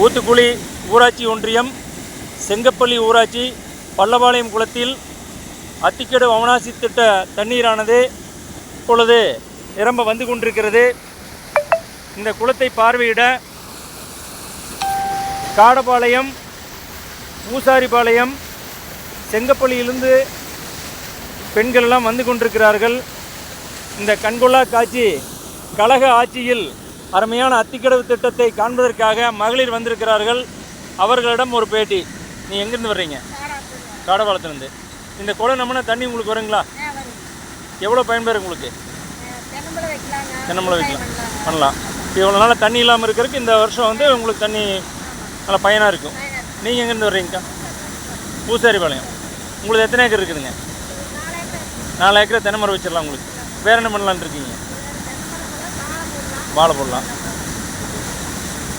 ஊத்துக்குழி ஊராட்சி ஒன்றியம் செங்கப்பள்ளி ஊராட்சி பல்லபாளையம் குளத்தில் அத்திக்கடு அவனாசி திட்ட தண்ணீரானது இப்பொழுது நிரம்ப வந்து கொண்டிருக்கிறது. இந்த குளத்தை பார்வையிட காடபாளையம் பூசாரிபாளையம் செங்கப்பள்ளியிலிருந்து பெண்கள் எல்லாம் வந்து கொண்டிருக்கிறார்கள். இந்த கண்கொள்ளா காட்சி கழக ஆட்சியில் அருமையான அத்திக்கடவு திட்டத்தை காண்பதற்காக மகளிர் வந்திருக்கிறார்கள். அவர்களிடம் ஒரு பேட்டி. நீ எங்கேருந்து வர்றீங்க? காடபாளத்துலேருந்து இந்த குளம் நம்மனா தண்ணி உங்களுக்கு வருங்களா? எவ்வளோ பயன்பெறும் உங்களுக்கு? தென்னம்பழம் வைக்கலாம். பண்ணலாம். இப்போ இவ்வளோ நாள் தண்ணி இல்லாமல் இருக்கிறதுக்கு இந்த வருஷம் வந்து உங்களுக்கு தண்ணி நல்ல பயனாக இருக்கும். நீங்கள் எங்கேருந்து வர்றீங்கக்கா? பூசாரிபாளையம். உங்களுக்கு எத்தனை ஏக்கர் இருக்குதுங்க? நாலு ஏக்கர். தென்னை மரம் வச்சிடலாம் உங்களுக்கு. வேறு என்ன பண்ணலான்னு இருக்கீங்க? வாழை போடலாம்.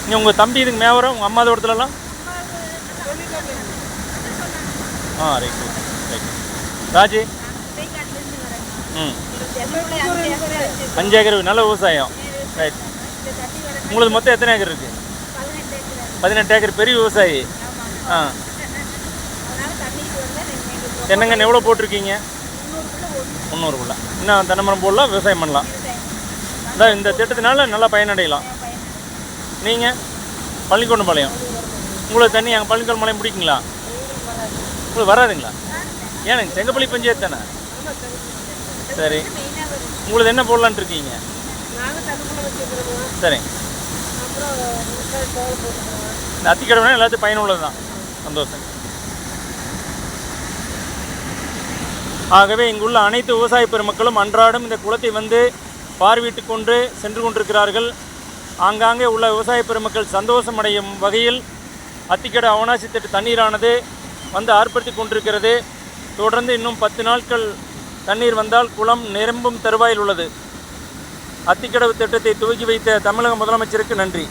நீங்கள் உங்கள் தம்பி இதுக்கு மேவரம் உங்கள் அம்மா தோட்டத்துலலாம் ஆ ரைட் ரைட் ராஜி? ம். அஞ்சு ஏக்கர் நல்ல விவசாயம். ரைட் உங்களுக்கு மொத்தம் எத்தனை ஏக்கர் இருக்குது பதினெட்டு ஏக்கர் பெரிய விவசாயி. ஆ. தென்னங்கன்று எவ்வளோ போட்டிருக்கீங்க? முந்நூறுக்குள்ள இன்னும் தென்னை மரம் போடலாம் விவசாயம் பண்ணலாம். அதான் இந்த திட்டத்தினால நல்லா பயனடையலாம். நீங்கள் பள்ளிக்கொண்டு பாளையம் உங்களுக்கு தண்ணி அங்கே பள்ளிக்கொண்டு பாளையம் பிடிக்குங்களா உங்களுக்கு வராதுங்களா? ஏனுங்க செங்கப்பள்ளி பஞ்சாயத்து தானே? சரி. உங்களுக்கு என்ன போடலான்ட்டு இருக்கீங்க? சரி. இந்த அத்திக்கடவுனா எல்லாத்தையும் பயனுள்ளது தான். சந்தோஷம். ஆகவே இங்குள்ள அனைத்து விவசாய பெருமக்களும் அன்றாடம் இந்த குளத்தை வந்து பார்வையிட்டு கொண்டு சென்று கொண்டிருக்கிறார்கள். ஆங்காங்கே உள்ள விவசாய பெருமக்கள் சந்தோஷமடையும் வகையில் அத்திக்கடை அவனாசி திட்ட தண்ணீரானது வந்து ஆர்ப்பரித்து கொண்டிருக்கிறது. தொடர்ந்து இன்னும் பத்து நாட்கள் தண்ணீர் வந்தால் குளம் நிரம்பும் தருவாயில் உள்ளது. அத்திக்கடவு திட்டத்தை துவக்கி வைத்த தமிழக முதலமைச்சருக்கு நன்றி.